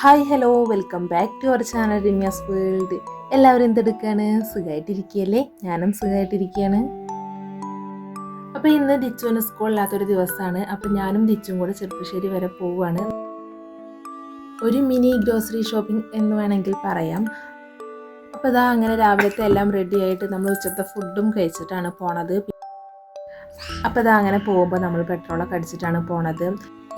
Hi hello welcome back to our channel Ramya's world. എല്ലാവരും എന്തെടുക്കാണ്? സുഖമായിട്ടിരിക്കുകയല്ലേ ഞാനും സുഖമായിട്ടിരിക്കുകയാണ് അപ്പോൾ ഇന്ന് ദിച്ചുവിന് സ്കൂളില്ലാത്തൊരു ദിവസമാണ്. അപ്പോൾ ഞാനും ദിച്ചും കൂടെ ചെറുപ്പശ്ശേരി വരെ പോവുകയാണ്. ഒരു മിനി ഗ്രോസറി ഷോപ്പിംഗ് എന്ന് വേണമെങ്കിൽ പറയാം. അപ്പോൾ ഇതാ അങ്ങനെ രാവിലത്തെ എല്ലാം റെഡി ആയിട്ട് നമ്മൾ ഉച്ചത്തെ ഫുഡും കഴിച്ചിട്ടാണ് പോണത്. അപ്പോൾ ഇതാ അങ്ങനെ പോകുമ്പോൾ നമ്മൾ പെട്രോളൊക്കെ അടിച്ചിട്ടാണ് പോണത്.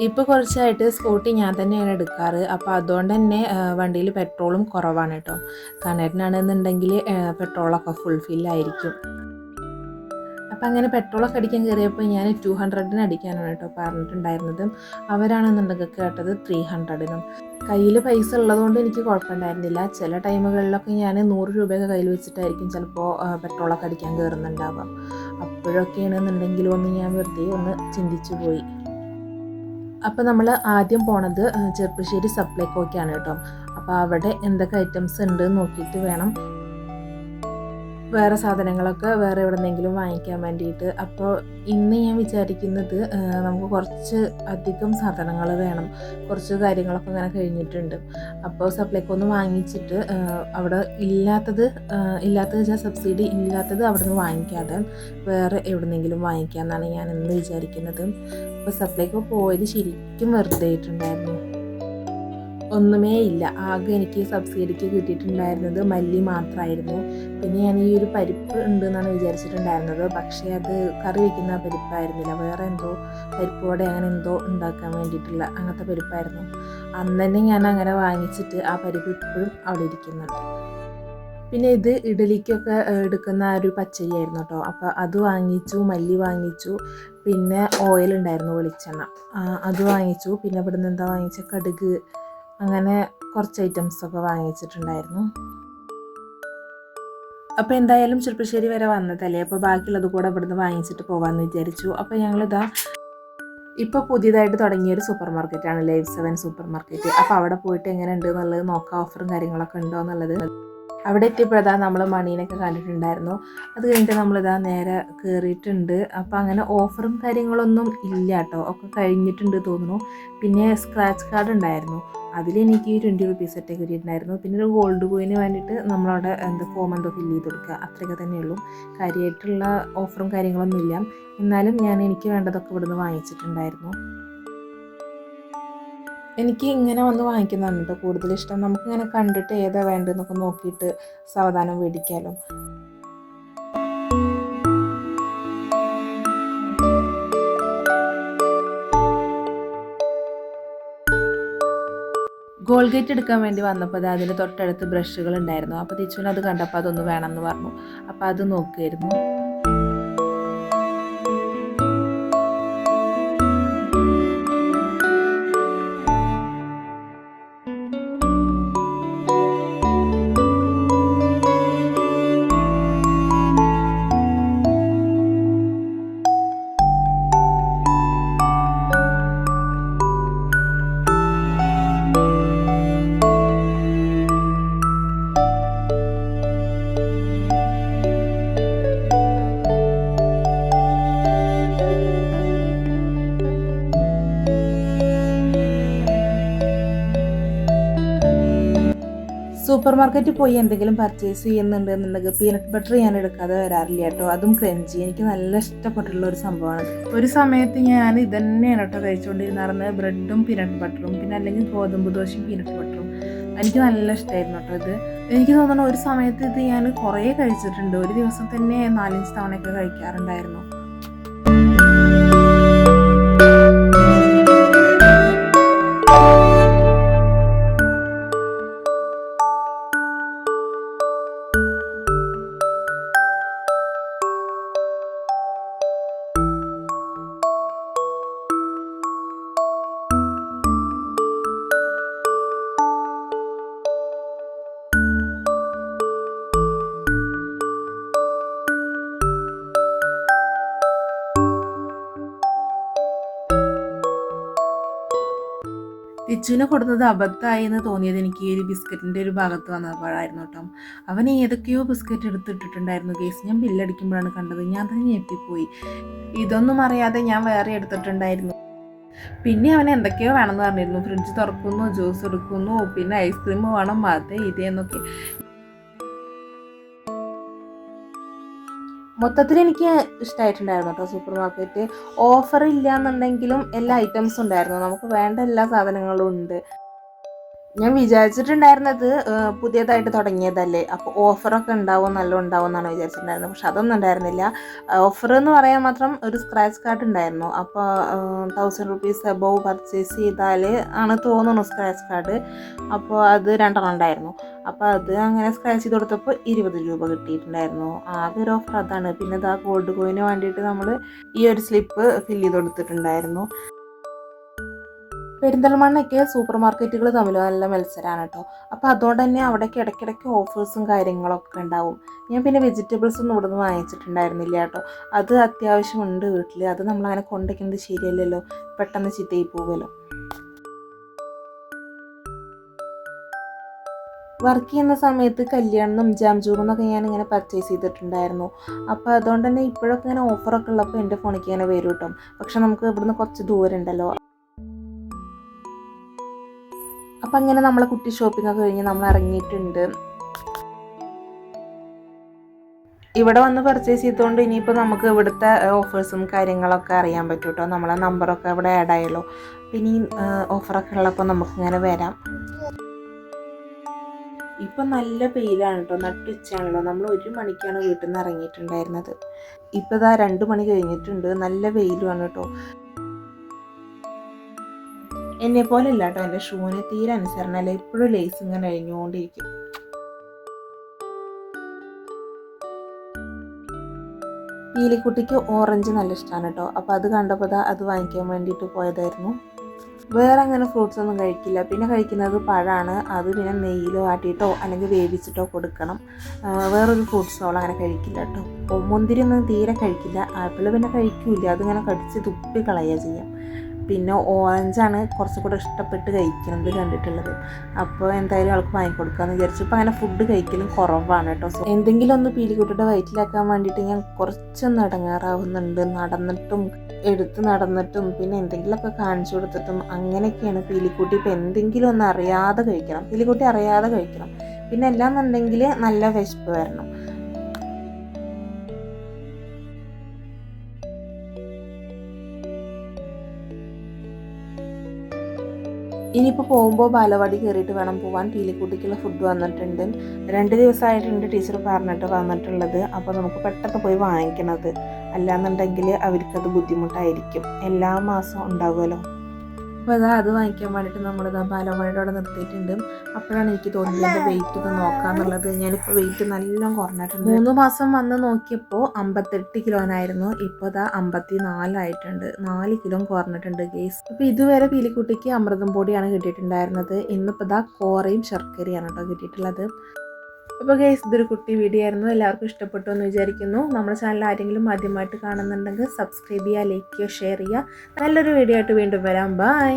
ഇപ്പോൾ കുറച്ചായിട്ട് സ്കൂട്ടി ഞാൻ തന്നെയാണ് എടുക്കാറ്. അപ്പോൾ അതുകൊണ്ട് തന്നെ വണ്ടിയിൽ പെട്രോളും കുറവാണ് കേട്ടോ. കണ്ണേട്ടനാണെന്നുണ്ടെങ്കിൽ പെട്രോളൊക്കെ ഫുൾ ഫില്ലായിരിക്കും അപ്പം അങ്ങനെ പെട്രോളൊക്കെ അടിക്കാൻ കയറിയപ്പോൾ ഞാൻ ടു ഹൺഡ്രഡിന് അടിക്കാനാണ് കേട്ടോ പറഞ്ഞിട്ടുണ്ടായിരുന്നത്. അവരാണെന്നുണ്ടെങ്കിൽ കേട്ടത് ത്രീ ഹൺഡ്രഡിനും കയ്യിൽ പൈസ ഉള്ളതുകൊണ്ട് എനിക്ക് കുഴപ്പമുണ്ടായിരുന്നില്ല. ചില ടൈമുകളിലൊക്കെ ഞാൻ നൂറ് രൂപയൊക്കെ കയ്യിൽ വെച്ചിട്ടായിരിക്കും ചിലപ്പോൾ പെട്രോളൊക്കെ അടിക്കാൻ കയറുന്നുണ്ടാവുക. അപ്പോഴൊക്കെയാണെന്നുണ്ടെങ്കിലും ഒന്ന് ഞാൻ വെറുതെ ഒന്ന് ചിന്തിച്ചു പോയി. അപ്പോൾ നമ്മൾ ആദ്യം പോണത് ചെറുപ്പശ്ശേരി സപ്ലൈക്കോക്കാണ് കേട്ടോ. അപ്പോൾ അവിടെ എന്തൊക്കെ ഐറ്റംസ് ഉണ്ട് നോക്കിയിട്ട് വേണം വേറെ സാധനങ്ങളൊക്കെ വേറെ എവിടെന്നെങ്കിലും വാങ്ങിക്കാൻ വേണ്ടിയിട്ട്. അപ്പോൾ ഇന്ന് ഞാൻ വിചാരിക്കുന്നത് നമുക്ക് കുറച്ച് അധികം സാധനങ്ങൾ വേണം. കുറച്ച് കാര്യങ്ങളൊക്കെ അങ്ങനെ കഴിഞ്ഞിട്ടുണ്ട്. അപ്പോൾ സപ്ലൈക്ക് ഒന്ന് വാങ്ങിച്ചിട്ട് അവിടെ ഇല്ലാത്തത് ഇല്ലാത്തത് വെച്ചാൽ സബ്സിഡി ഇല്ലാത്തത് അവിടെ നിന്ന് വാങ്ങിക്കാതെ വേറെ എവിടെന്നെങ്കിലും വാങ്ങിക്കാമെന്നാണ് ഞാൻ ഇന്ന് വിചാരിക്കുന്നത്. അപ്പോൾ സപ്ലൈക്ക് പോയത് ശരിക്കും വെറുതെ ആയിട്ടുണ്ടായിരുന്നു. ഒന്നുമേ ഇല്ല. ആകെ എനിക്ക് സബ്സിഡിക്ക് കിട്ടിയിട്ടുണ്ടായിരുന്നത് മല്ലി മാത്രമായിരുന്നു പിന്നെ ഞാൻ ഈ ഒരു പരിപ്പ് ഉണ്ട് എന്നാണ് വിചാരിച്ചിട്ടുണ്ടായിരുന്നത്. പക്ഷേ അത് കറി വയ്ക്കുന്ന പരിപ്പായിരുന്നില്ല. വേറെ എന്തോ പരിപ്പോടെ അങ്ങനെ എന്തോ ഉണ്ടാക്കാൻ വേണ്ടിയിട്ടുള്ള അങ്ങനത്തെ പരിപ്പായിരുന്നു. അന്ന് തന്നെ ഞാൻ അങ്ങനെ വാങ്ങിച്ചിട്ട് ആ പരിപ്പ് ഇപ്പോഴും അവിടെ ഇരിക്കുന്നുണ്ട്. പിന്നെ ഇത് ഇഡലിക്കൊക്കെ എടുക്കുന്ന ഒരു പച്ചരിയായിരുന്നു കേട്ടോ. അപ്പോൾ അത് വാങ്ങിച്ചു മല്ലി വാങ്ങിച്ചു. പിന്നെ ഓയിൽ ഉണ്ടായിരുന്നു വെളിച്ചെണ്ണ. അത് വാങ്ങിച്ചു. പിന്നെ ഇവിടുന്ന് എന്താ വാങ്ങിച്ച? കടുക്. അങ്ങനെ കുറച്ച് ഐറ്റംസൊക്കെ വാങ്ങിച്ചിട്ടുണ്ടായിരുന്നു. അപ്പോൾ എന്തായാലും ചെറുപ്പശ്ശേരി വരെ വന്നതല്ലേ? അപ്പോൾ ബാക്കിയുള്ളത് കൂടെ ഇവിടുന്ന് വാങ്ങിച്ചിട്ട് പോകാമെന്ന് വിചാരിച്ചു. അപ്പോൾ ഞങ്ങളിതാ ഇപ്പോൾ പുതിയതായിട്ട് തുടങ്ങിയൊരു സൂപ്പർ മാർക്കറ്റാണ് ലൈവ് സെവൻ സൂപ്പർ മാർക്കറ്റ് അപ്പോൾ അവിടെ പോയിട്ട് എങ്ങനെ ഉണ്ട് എന്നുള്ളത് നോക്കാം ഓഫറും കാര്യങ്ങളൊക്കെ ഉണ്ടോ എന്നുള്ളത്. അവിടെ എത്തിയപ്പോഴതാ നമ്മൾ മണീനൊക്കെ കണ്ടിട്ടുണ്ടായിരുന്നു. അത് കഴിഞ്ഞിട്ട് നമ്മളിതാ നേരെ കയറിയിട്ടുണ്ട് അപ്പോൾ അങ്ങനെ ഓഫറും കാര്യങ്ങളൊന്നും ഇല്ല കേട്ടോ ഒക്കെ കഴിഞ്ഞിട്ടുണ്ട് തോന്നുന്നു. പിന്നെ സ്ക്രാച്ച് കാർഡ് ഉണ്ടായിരുന്നു അതിലെനിക്ക് ട്വന്റി റുപ്പീസ് സെറ്റ് കിട്ടിയിട്ടുണ്ടായിരുന്നു പിന്നെ ഒരു ഗോൾഡ് കോയിന് വേണ്ടിയിട്ട് നമ്മളവിടെ എന്താ ഫോം എന്തോ ഫില്ല് ചെയ്ത് കൊടുക്കുക അത്രയൊക്കെ തന്നെയുള്ളൂ കാര്യമായിട്ടുള്ള ഓഫറും കാര്യങ്ങളൊന്നും ഇല്ല. എന്നാലും ഞാൻ എനിക്ക് വേണ്ടതൊക്കെ ഇവിടുന്ന് വാങ്ങിച്ചിട്ടുണ്ടായിരുന്നു. എനിക്ക് ഇങ്ങനെ വന്ന് വാങ്ങിക്കുന്നതാണ് കേട്ടോ കൂടുതലിഷ്ടം. നമുക്കിങ്ങനെ കണ്ടിട്ട് ഏതാ വേണ്ടതെന്നൊക്കെ നോക്കിയിട്ട് സാവധാനം മേടിക്കാമല്ലോ ഗോൾഗേറ്റ് എടുക്കാൻ വേണ്ടി വന്നപ്പോൾ അതിൽ തൊട്ടടുത്ത് ബ്രഷുകൾ ഉണ്ടായിരുന്നു. അപ്പോൾ തിച്ചുവിനത് കണ്ടപ്പോൾ അതൊന്ന് വേണമെന്ന് പറഞ്ഞു. അപ്പോൾ അത് നോക്കുമായിരുന്നു സൂപ്പർ മാർക്കറ്റിൽ പോയി എന്തെങ്കിലും പർച്ചേസ് ചെയ്യുന്നുണ്ട് എന്നുണ്ടെങ്കിൽ പീനട്ട് ബട്ടർ ഞാൻ എടുക്കാതെ വരാറില്ല കേട്ടോ. അതും ക്രഞ്ചി എനിക്ക് നല്ല ഇഷ്ടപ്പെട്ടുള്ള ഒരു സംഭവമാണ്. ഒരു സമയത്ത് ഞാൻ ഇതന്നെയാണ് കേട്ടോ കഴിച്ചുകൊണ്ടിരുന്നത് ബ്രെഡും പീനട്ട് ബട്ടറും പിന്നെ അല്ലെങ്കിൽ ഗോതമ്പ് ദോശയും പീനട്ട് ബട്ടറും എനിക്ക് നല്ല ഇഷ്ടമായിരുന്നു കേട്ടോ ഇത്. എനിക്ക് തോന്നുന്നു ഒരു സമയത്ത് ഇത് ഞാൻ കുറേ കഴിച്ചിട്ടുണ്ട്. ഒരു ദിവസം തന്നെ നാലഞ്ച് തവണയൊക്കെ കഴിക്കാറുണ്ടായിരുന്നു. ലിച്ചുവിനെ കൊടുത്തത് അബദ്ധമായി എന്ന് തോന്നിയത് എനിക്ക് ഈ ഒരു ബിസ്ക്കറ്റിന്റെ ഒരു ഭാഗത്ത് വന്നപ്പോഴായിരുന്നു കേട്ടോ. അവൻ ഏതൊക്കെയോ ബിസ്ക്കറ്റ് എടുത്തിട്ടിട്ടുണ്ടായിരുന്നു കേസ് ഞാൻ ബില്ലടിക്കുമ്പോഴാണ് കണ്ടത്. ഞാൻ തന്നെ ഞെട്ടിപ്പോയി. ഇതൊന്നും അറിയാതെ ഞാൻ വേറെ എടുത്തിട്ടുണ്ടായിരുന്നു. പിന്നെ അവൻ എന്തൊക്കെയോ വേണമെന്ന് പറഞ്ഞിരുന്നു. ഫ്രിഡ്ജ് തുറക്കുന്നു ജ്യൂസ് എടുക്കുന്നു പിന്നെ ഐസ്ക്രീം വേണം അത് ഇത് മൊത്തത്തിൽ എനിക്ക് ഇഷ്ടമായിട്ടുണ്ടായിരുന്നു കേട്ടോ സൂപ്പർ മാർക്കറ്റ് ഓഫർ ഇല്ല എന്നുണ്ടെങ്കിലും എല്ലാ ഐറ്റംസും ഉണ്ടായിരുന്നു. നമുക്ക് വേണ്ട എല്ലാ സാധനങ്ങളും ഉണ്ട്. ഞാൻ വിചാരിച്ചിട്ടുണ്ടായിരുന്നത് പുതിയതായിട്ട് തുടങ്ങിയതല്ലേ. അപ്പോൾ ഓഫറൊക്കെ ഉണ്ടാവും നല്ല ഉണ്ടാവും എന്നാണ് വിചാരിച്ചിട്ടുണ്ടായിരുന്നത്. പക്ഷെ അതൊന്നും ഉണ്ടായിരുന്നില്ല. ഓഫർ എന്ന് പറയാൻ മാത്രം ഒരു സ്ക്രാച്ച് കാർഡ് ഉണ്ടായിരുന്നു. അപ്പോൾ തൗസൻഡ് റുപ്പീസ് എബോവ് പർച്ചേസ് ചെയ്താൽ ആണ് തോന്നുന്നു സ്ക്രാച്ച് കാർഡ് അപ്പോൾ അത് രണ്ടെണ്ണം ഉണ്ടായിരുന്നു. അപ്പോൾ അത് അങ്ങനെ സ്ക്രാച്ച് ചെയ്ത് കൊടുത്തപ്പോൾ ഇരുപത് രൂപ കിട്ടിയിട്ടുണ്ടായിരുന്നു. ആകെ ഒരു ഓഫർ അതാണ്. പിന്നെ ഇതാ ഗോൾഡ് കോയിന് വേണ്ടിയിട്ട് നമ്മൾ ഈ ഒരു സ്ലിപ്പ് ഫില്ല് ചെയ്ത് കൊടുത്തിട്ടുണ്ടായിരുന്നു. പെരിന്തൽമണ്ണയ്ക്ക് സൂപ്പർ മാർക്കറ്റുകൾ തമ്മിൽ നല്ല മത്സരമാണ് കേട്ടോ. അപ്പോൾ അതുകൊണ്ട് തന്നെ അവിടേക്ക് ഇടയ്ക്കിടയ്ക്ക് ഓഫേഴ്സും കാര്യങ്ങളൊക്കെ ഉണ്ടാവും. ഞാൻ പിന്നെ വെജിറ്റബിൾസ് ഒന്നും ഇവിടുന്ന് വാങ്ങിച്ചിട്ടുണ്ടായിരുന്നില്ല കേട്ടോ. അത് അത്യാവശ്യമുണ്ട് വീട്ടിൽ അത് നമ്മളങ്ങനെ കൊണ്ടുവയ്ക്കുന്നത് ശരിയല്ലല്ലോ. പെട്ടെന്ന് ചിത്തയിൽ പോകുമല്ലോ വർക്ക് ചെയ്യുന്ന സമയത്ത് കല്യാണം ജാംജൂറും എന്നൊക്കെ ഞാൻ ഇങ്ങനെ പർച്ചേസ് ചെയ്തിട്ടുണ്ടായിരുന്നു. അപ്പോൾ അതുകൊണ്ട് തന്നെ ഇപ്പോഴൊക്കെ ഇങ്ങനെ ഓഫറൊക്കെ ഉള്ളപ്പോൾ എന്റെ ഫോണിലേക്ക് ഇങ്ങനെ വരും കേട്ടോ. പക്ഷെ നമുക്ക് ഇവിടുന്ന് കുറച്ച് ദൂരം ഉണ്ടല്ലോ. അപ്പം അങ്ങനെ നമ്മളെ കുട്ടി ഷോപ്പിംഗ് ഒക്കെ കഴിഞ്ഞ് നമ്മൾ ഇറങ്ങിയിട്ടുണ്ട്. ഇവിടെ വന്ന് പർച്ചേസ് ചെയ്തുകൊണ്ട് ഇനിയിപ്പോൾ നമുക്ക് ഇവിടുത്തെ ഓഫേഴ്സും കാര്യങ്ങളൊക്കെ അറിയാൻ പറ്റും കേട്ടോ നമ്മളെ നമ്പറൊക്കെ ഇവിടെ ആഡ് ആയല്ലോ ഈ ഓഫറൊക്കെ ഉള്ളപ്പോൾ നമുക്ക് ഇങ്ങനെ വരാം. ഇപ്പം നല്ല വെയിലാണ് കേട്ടോ നട്ടുച്ചയാണല്ലോ നമ്മൾ ഒരു മണിക്കാണ് വീട്ടിൽ നിന്ന് ഇറങ്ങിയിട്ടുണ്ടായിരുന്നത്. ഇപ്പം ഇതാ രണ്ട് മണി കഴിഞ്ഞിട്ടുണ്ട്. നല്ല വെയിലുമാണ് കേട്ടോ എന്നെ പോലെ കേട്ടോ എന്റെ ഷൂവിന് തീരെ അനുസരണമല്ല എപ്പോഴും ലേസ് ഇങ്ങനെ അഴിഞ്ഞുകൊണ്ടിരിക്കും. പീലിക്കുട്ടിക്ക് ഓറഞ്ച് നല്ല ഇഷ്ടമാണ് കേട്ടോ. അപ്പോൾ അത് കണ്ടപ്പോൾ അത് വാങ്ങിക്കാൻ വേണ്ടിയിട്ട് പോയതായിരുന്നു. വേറെ അങ്ങനെ ഫ്രൂട്ട്സ് ഒന്നും കഴിക്കില്ല. പിന്നെ കഴിക്കുന്നത് പഴമാണ് അത് പിന്നെ നെയ്യിലോ ആട്ടിയിട്ടോ അല്ലെങ്കിൽ വേവിച്ചിട്ടോ കൊടുക്കണം. വേറൊരു ഫ്രൂട്ട്സോ അവൾ അങ്ങനെ കഴിക്കില്ല കേട്ടോ. മുന്തിരി ഒന്നും തീരെ കഴിക്കില്ല. ആപ്പിൾ പിന്നെ കഴിക്കില്ല. അതിങ്ങനെ കടിച്ച് തുപ്പി കളയുക ചെയ്യാം. പിന്നെ ഓറഞ്ചാണ് കുറച്ചും കൂടെ ഇഷ്ടപ്പെട്ട് കഴിക്കുന്നത് കണ്ടിട്ടുള്ളത്. അപ്പോൾ എന്തായാലും ആൾക്ക് വാങ്ങിക്കൊടുക്കാമെന്ന് വിചാരിച്ചു. ഇപ്പോൾ അങ്ങനെ ഫുഡ് കഴിക്കലും കുറവാണ് കേട്ടോ. സോ എന്തെങ്കിലും ഒന്ന് പീലിക്കുട്ടിയുടെ വയറ്റിലാക്കാൻ വേണ്ടിയിട്ട് ഞാൻ കുറച്ചൊന്ന് ഇടങ്ങാറാവുന്നുണ്ട്. നടന്നിട്ടും എടുത്ത് നടന്നിട്ടും പിന്നെ എന്തെങ്കിലുമൊക്കെ കാണിച്ചു കൊടുത്തിട്ടും അങ്ങനെയൊക്കെയാണ് പീലിക്കുട്ടി ഇപ്പോൾ എന്തെങ്കിലും ഒന്ന് അറിയാതെ കഴിക്കണം. പീലിക്കുട്ടി അറിയാതെ കഴിക്കണം. പിന്നെ എല്ലാം എന്നുണ്ടെങ്കിൽ നല്ല വിശപ്പ് വരണം. ഇനിയിപ്പോൾ പോകുമ്പോൾ ബാലവാടി കയറിയിട്ട് വേണം പോകാൻ പീലിക്കുട്ടിക്കുള്ള ഫുഡ് വന്നിട്ടുണ്ട്. രണ്ട് ദിവസമായിട്ടുണ്ട് ടീച്ചർ പറഞ്ഞിട്ട് വന്നിട്ടുള്ളത്. അപ്പോൾ നമുക്ക് പെട്ടെന്ന് പോയി വാങ്ങിക്കണത്. അല്ലാന്നുണ്ടെങ്കിൽ അവർക്കത് ബുദ്ധിമുട്ടായിരിക്കും. എല്ലാ മാസവും ഉണ്ടാകുമല്ലോ അപ്പോൾ അതാ അത് വാങ്ങിക്കാൻ വേണ്ടിയിട്ട് നമ്മളിതാ ബാലവാടിയുടെ അവിടെ നിർത്തിയിട്ടുണ്ട്. അപ്പോഴാണ് എനിക്ക് തോന്നിയത് വെയിറ്റ് ഒന്ന് നോക്കാന്നുള്ളത്. ഞാനിപ്പോൾ വെയിറ്റ് നല്ലോണം കുറഞ്ഞിട്ടുണ്ട്. മൂന്ന് മാസം വന്ന് നോക്കിയപ്പോൾ അമ്പത്തെട്ട് കിലോനായിരുന്നു. ഇപ്പോൾ ഇതാ അമ്പത്തി നാലായിട്ടുണ്ട് നാല് കിലോ കുറഞ്ഞിട്ടുണ്ട് ഗേസ് അപ്പോൾ ഇതുവരെ പീലിക്കുട്ടിക്ക് അമൃതം പൊടിയാണ് കിട്ടിയിട്ടുണ്ടായിരുന്നത്. ഇന്നിപ്പോൾ ഇതാ കോറയും ശർക്കരയാണ് കേട്ടോ കിട്ടിയിട്ടുള്ളത്. അപ്പോൾ ഗേസ് ഇതൊരു കുട്ടി വീഡിയോ ആയിരുന്നു. എല്ലാവർക്കും ഇഷ്ടപ്പെട്ടു എന്ന് വിചാരിക്കുന്നു. നമ്മുടെ ചാനൽ ആരെങ്കിലും ആദ്യമായിട്ട് കാണുന്നുണ്ടെങ്കിൽ സബ്സ്ക്രൈബ് ചെയ്യുക ലൈക്ക് ചെയ്യുക ഷെയർ ചെയ്യുക. നല്ലൊരു വീഡിയോ ആയിട്ട് വീണ്ടും വരാം. ബൈ